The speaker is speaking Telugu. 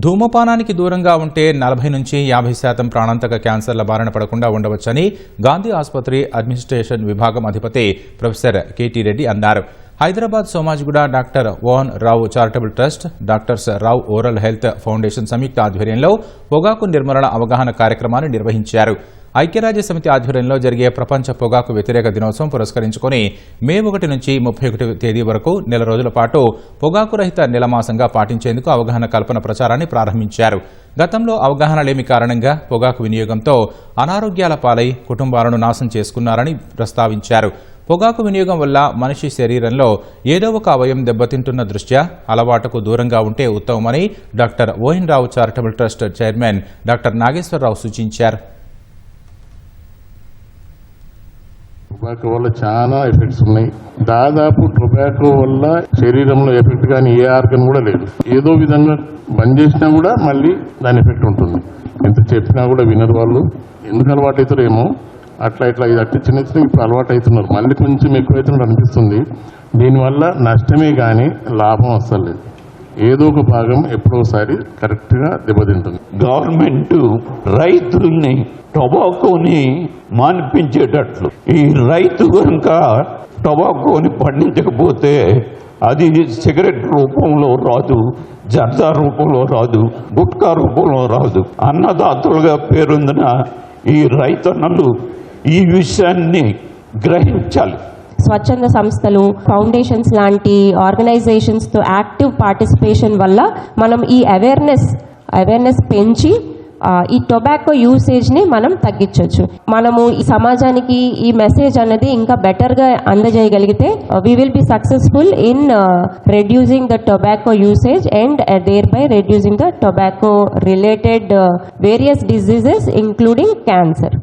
ధూమపానానికి దూరంగా ఉంటే నలభై నుంచి యాభై శాతం ప్రాణాంతక క్యాన్సర్ల బారిన పడకుండా ఉండవచ్చని గాంధీ ఆసుపత్రి అడ్మినిస్ట్రేషన్ విభాగం అధిపతి ప్రొఫెసర్ కేటీ రెడ్డి అన్నారు. Hyderabad Somajiguda doctor O N Rao charitable trust doctors Rao oral health foundation సంయుక్త ఆధ్వర్యంలో పొగాకు నిర్మూలన అవగాహన కార్యక్రమాన్ని నిర్వహించారు. ఐక్యరాజ్య సమితి ఆధ్వర్యంలో జరిగే ప్రపంచ పొగాకు వ్యతిరేక దినోత్సవం పురస్కరించుకుని మే ఒకటి నుంచి ముప్పై ఒకటి తేదీ వరకు నెల రోజుల పాటు పొగాకు రహిత నెలమాసంగా పాటించేందుకు అవగాహన కల్పన ప్రచారాన్ని ప్రారంభించారు. గతంలో అవగాహన లేమి కారణంగా పొగాకు వినియోగంతో అనారోగ్యాల పాలై కుటుంబాలను నాశనం చేసుకున్నారని ప్రస్తావించారు. పొగాకు వినియోగం వల్ల మనిషి శరీరంలో ఏదో ఒక అవయం దెబ్బతింటున్న దృష్ట్యా అలవాటుకు దూరంగా ఉంటే ఉత్తమమని doctor O N Rao charitable trust chairman doctor Nageswararao సూచించారు. టొబాకో వల్ల చాలా ఎఫెక్ట్స్ ఉన్నాయి. దాదాపు టొబాకో వల్ల శరీరంలో ఎఫెక్ట్ కానీ ఏ ఆర్గన్ కూడా లేదు. ఏదో విధంగా బంద్ చేసినా కూడా మళ్ళీ దాని ఎఫెక్ట్ ఉంటుంది. ఎంత చెప్పినా కూడా వినరు వాళ్ళు. ఎందుకు అలవాటు అవుతారేమో. అట్లా ఇట్లా ఇది అట్లా చిన్న చిన్న ఇప్పుడు అలవాటు అవుతున్నారు. మళ్ళీ కొంచెం ఎక్కువ అవుతున్నట్టు అనిపిస్తుంది. దీనివల్ల నష్టమే కానీ లాభం అస్సలు లేదు. ఏదో ఒక భాగం ఎప్పుడోసారి కరెక్ట్గా దెబ్బతింటుంది. గవర్నమెంట్ రైతుల్ని టొబాకోని మాన్పించేటట్లు. ఈ రైతు కనుక టొబాకోని పండించకపోతే అది సిగరెట్ రూపంలో రాదు జర్దా రూపంలో రాదు గుట్కా రూపంలో రాదు. అన్నదాతలుగా పేరొందిన ఈ రైతన్నలు ఈ విషయాన్ని గ్రహించాలి. స్వచ్ఛంద సంస్థలు ఫౌండేషన్స్ లాంటి ఆర్గనైజేషన్స్తో యాక్టివ్ పార్టిసిపేషన్ వల్ల మనం ఈ అవేర్నెస్ అవేర్నెస్ పెంచి ఈ టొబాకో యూసేజ్ని మనం తగ్గించవచ్చు మనము ఈ సమాజానికి ఈ మెసేజ్ అనేది ఇంకా బెటర్గా అందజేయగలిగితే we will be successful in reducing the tobacco usage and thereby reducing the tobacco related various diseases including cancer